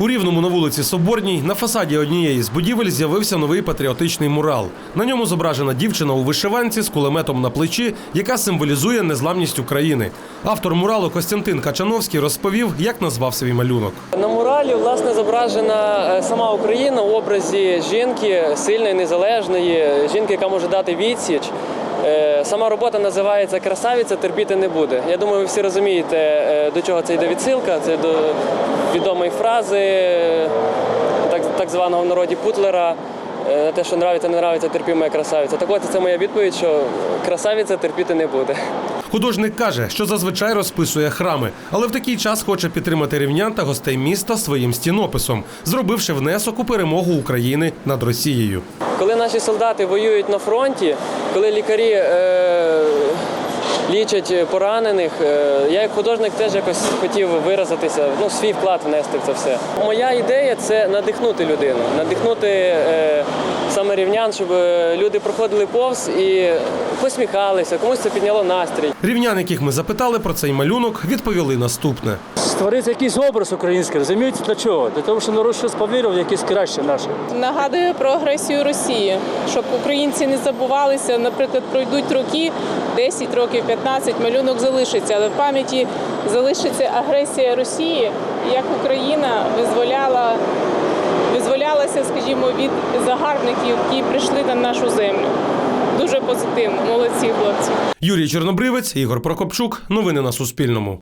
У Рівному на вулиці Соборній на фасаді однієї з будівель з'явився новий патріотичний мурал. На ньому зображена дівчина у вишиванці з кулеметом на плечі, яка символізує незламність України. Автор муралу Костянтин Качановський розповів, як назвав свій малюнок. На муралі власне зображена е, сама Україна в образі жінки сильної, незалежної, жінки, яка може дати відсіч. Е, Сама робота називається Красавиця терпіти не буде. Я думаю, ви всі розумієте, е, до чого це йде відсилка. Це до відомої фрази е, так, так званого в народі Путлера. На те, що нравиться, не нравиться, терпі моя красавиця. Так от це моя відповідь, що красавиця терпіти не буде. Художник каже, що зазвичай розписує храми, але в такий час хоче підтримати рівнян та гостей міста своїм стінописом, зробивши внесок у перемогу України над Росією. Коли наші солдати воюють на фронті, коли лікарі е, лічать поранених, е, я як художник теж якось хотів виразитися, ну, свій вклад внести в це все. Моя ідея це надихнути людину, надихнути е, саме рівнян, щоб е, люди проходили повз і посміхалися, комусь це підняло настрій. Рівнян, яких ми запитали про цей малюнок, відповіли наступне. Створити якийсь образ український, розумієте, для чого? Для того, щоб народ щось повірив, в якесь краще наше. Нагадує про агресію Росії, щоб українці не забувалися. Наприклад, пройдуть роки, 10 років, 15, малюнок залишиться, але в пам'яті залишиться агресія Росії, як Україна визволяла, визволялася, скажімо, від загарбників, які прийшли на нашу землю. Дуже позитивно, молодці хлопці. Юрій Чорнобривець, Ігор Прокопчук. Новини на Суспільному.